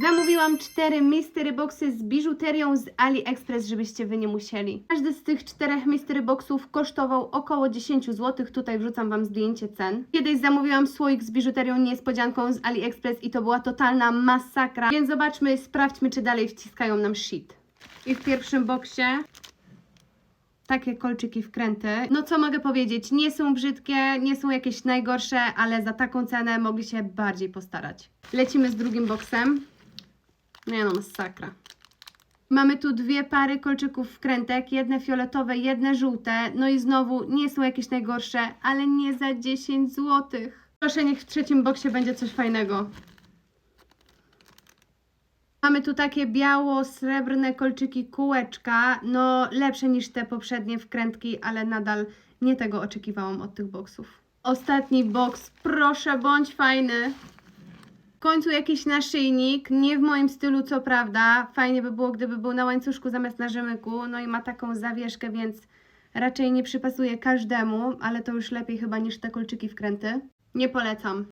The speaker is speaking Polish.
Zamówiłam cztery mystery boxy z biżuterią z AliExpress, żebyście wy nie musieli. Każdy z tych czterech mystery boxów kosztował około 10 zł. Tutaj wrzucam wam zdjęcie cen. Kiedyś zamówiłam słoik z biżuterią niespodzianką z AliExpress i to była totalna masakra. Więc zobaczmy, sprawdźmy, czy dalej wciskają nam shit. I w pierwszym boksie takie kolczyki wkręty. No co mogę powiedzieć, nie są brzydkie, nie są jakieś najgorsze, ale za taką cenę mogli się bardziej postarać. Lecimy z drugim boksem. Nie no, masakra. Mamy tu dwie pary kolczyków wkrętek, jedne fioletowe, jedne żółte. No i znowu nie są jakieś najgorsze, ale nie za 10 zł. Proszę, niech w trzecim boksie będzie coś fajnego. Mamy tu takie biało-srebrne kolczyki kółeczka, no lepsze niż te poprzednie wkrętki, ale nadal nie tego oczekiwałam od tych boksów. Ostatni boks, proszę bądź fajny. W końcu jakiś naszyjnik, nie w moim stylu co prawda, fajnie by było gdyby był na łańcuszku zamiast na rzemyku, no i ma taką zawieszkę, więc raczej nie przypasuje każdemu, ale to już lepiej chyba niż te kolczyki wkręty. Nie polecam.